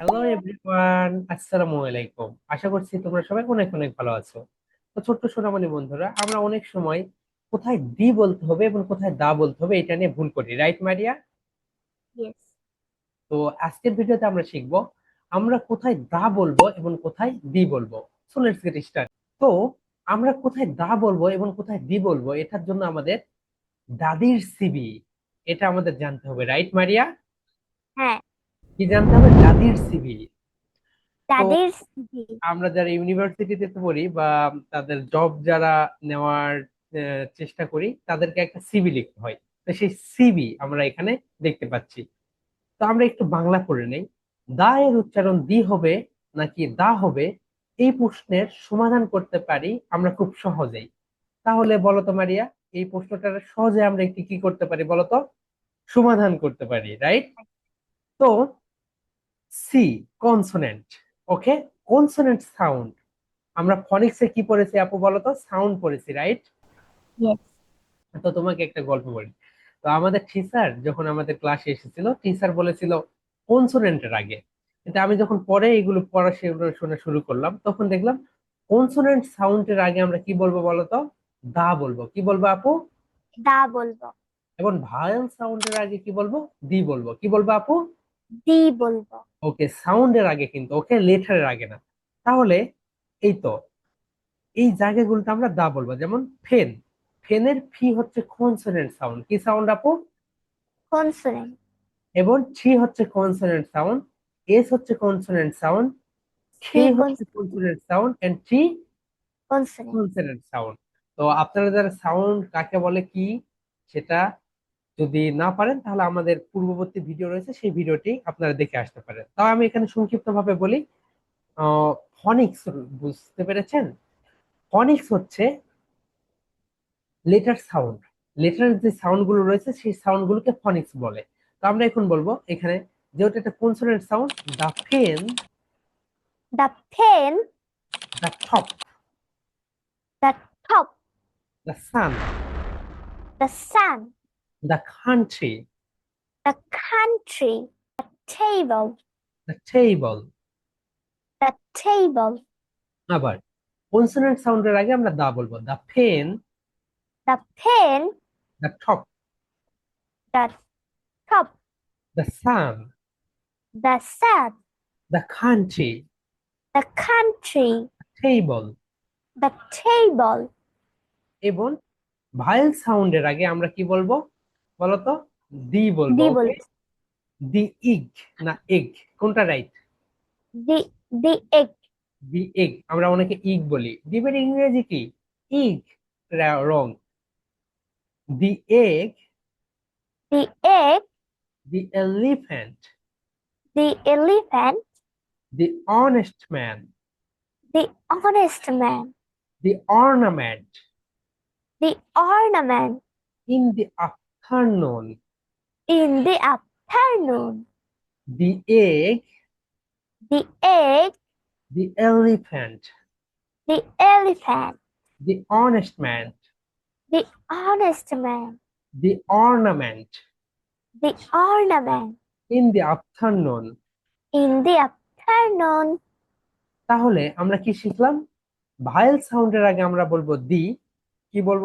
Hello everyone আসসালামু আলাইকুম আশা করছি তোমরা সবাই অনেক অনেক ভালো আছো। তো ছোট্ট সোনামণি বন্ধুরা আমরা অনেক সময় কোথায় দি বলতে হবে এবং কোথায় দা বলতে হবে এটা নিয়ে ভুল করি রাইট মারিয়া? তো আজকের ভিডিওতে আমরা শিখব আমরা কোথায় দা বলব এবং কোথায় দি বলব। সো লেটস গেট স্টার্ট তো আমরা কোথায় দা বলব এবং কোথায় দি বলব এটার জন্য আমাদের দাদির সিবি এটা আমাদের জানতে হবে রাইট মারিয়া? হ্যাঁ। কি জানতে হবে? সিবি তাদের আমরা যারা ইউনিভার্সিটিতে পড়ি বা তাদের জব যারা নেওয়ার চেষ্টা করি তাদেরকে একটা সিভি লিখতে হয়। তো সেই সিভি আমরা এখানে দেখতে পাচ্ছি। তো আমরা একটু বাংলা পড়ে নেই। দা এর উচ্চারণ দি হবে নাকি দা হবে এই প্রশ্নের সমাধান করতে পারি আমরা খুব সহজেই। তাহলে বলো তো মারিয়া এই প্রশ্নটার সহজে আমরা একটি কি করতে পারি বলো তো সমাধান করতে পারি রাইট তো C consonant okay consonant sound আমরা ফনিক্সে কি পড়েছি আপু বলো তো সাউন্ড পড়েছি রাইট তো তোমাকে একটা গল্প বলি। তো আমাদের টিচার যখন আমাদের ক্লাসে এসেছিল টিচার বলেছিল কনসোনেন্টের আগে। কিন্তু আমি যখন পরে এগুলো পড়া সেগুলো শোনা শুরু করলাম তখন দেখলাম কনসোনেন্ট সাউন্ডের আগে আমরা কি বলব বলো তো দা বলব। কি বলব আপু? দা বলব। এবং ভায়েল সাউন্ডের আগে কি বলব? দি বলব। কি বলব আপু? দি বলব। ওকে সাউন্ডের আগে কিন্তু ওকে লেটারের আগে না। তাহলে এই তো এই জায়গাগুলোতে আমরা দা বলব। যেমন ফেন ফেনের ফি হচ্ছে কনসোনেন্ট সাউন্ড কি সাউন্ড আপু? কনসোনেন্ট এবং ছি হচ্ছে কনসোনেন্ট সাউন্ড এস হচ্ছে কনসোনেন্ট সাউন্ড খে হচ্ছে consonant sound and T consonant consonant sound তো আপনারা যারা সাউন্ড কাকে বলে কি সেটা যদি না পারেন তাহলে আমাদের পূর্ববর্তী ভিডিও রয়েছে সেই ভিডিওটি আপনারা দেখে আসতে পারেন। তাও আমি এখানে সংক্ষিপ্তভাবে বলি ফনিক্স বুঝতে পেরেছেন? ফনিক্স হচ্ছে লেটার সাউন্ড লেটার যে সাউন্ডগুলো রয়েছে সেই সাউন্ড গুলোকে ফনিক্স বলে। তো আমরা এখন বলব এখানে যেহেতু একটা consonant sound the pen the pen the top the top the sun the sun the country the country the table the table the table আবার কনসোনেন্ট সাউন্ডের আগে আমরা দা বলব। The pen the pen the top the top the sun the sun the country the country table the table এবং vowel সাউন্ডের আগে আমরা কি বলব? বলতো? দি বলব দি? দি ইগ না এগ কোনটা right the the egg. The egg আমরা অনেকে ইগ বলি। ডিমের ইংরেজি কি? Egg wrong the egg the egg. The elephant. The elephant. The honest man. The honest man the ornament. the ornament in the afternoon in the afternoon, the egg the egg, the elephant the elephant, the honest man the honest man, the ornament the ornament in the afternoon in the afternoon. তাহলে আমরা কি শিখলাম vowel সাউন্ডের আগে আমরা বলব দি কি বলব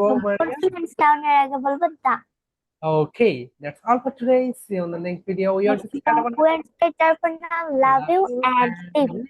এর আগে বলব দা Okay, that's all for today. See you on the next video. We are Wednesday, Love you and peace.